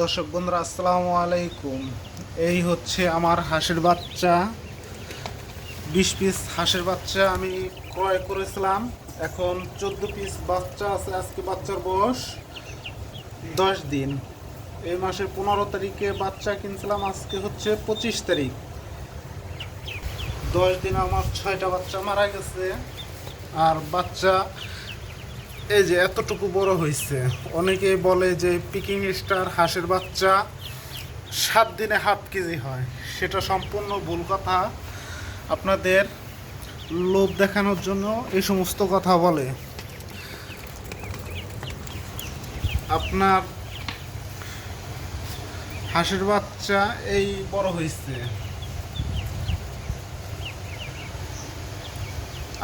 দর্শক বন্ধুরা, আসসালামু আলাইকুম। এই হচ্ছে আমার হাঁসের বাচ্চা। বিশ পিস হাঁসের বাচ্চা আমি ক্রয় করেছিলাম। এখন চোদ্দ পিস বাচ্চা আছে, আজকে বাচ্চার বয়স দশ দিন। এই মাসের পনেরো তারিখে বাচ্চা কিনছিলাম, আজকে হচ্ছে পঁচিশ তারিখ। দশ দিন আমার ছয়টা বাচ্চা মারা গেছে। আর বাচ্চা এই যে এতটুকু বড় হয়েছে অনেকেই বলে যে পিকিং স্টার হাঁসের বাচ্চা সাত দিনে হাফ কেজি হয়। সেটা সম্পূর্ণ ভুল কথা। আপনাদের লোভ দেখানোর জন্য এই সমস্ত কথা বলে। আপনার হাঁসের বাচ্চা এই বড় হয়েছে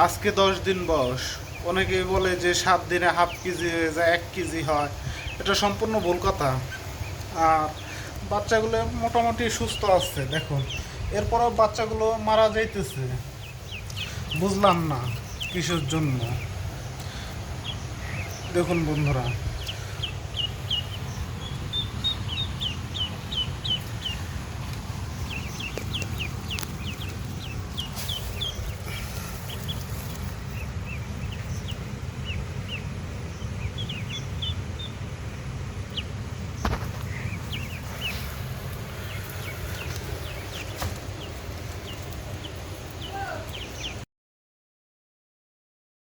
আজকে দশ দিন বয়স। অনেকেই বলে যে সাত দিনে হাফ কেজি হয়ে যায়, এক কেজি হয়। এটা সম্পূর্ণ ভুল কথা। আর বাচ্চাগুলো মোটামুটি সুস্থ আছে, দেখুন। এরপরও বাচ্চাগুলো মারা যাইতেছে। বুঝলাম না কিসের জন্য। দেখুন বন্ধুরা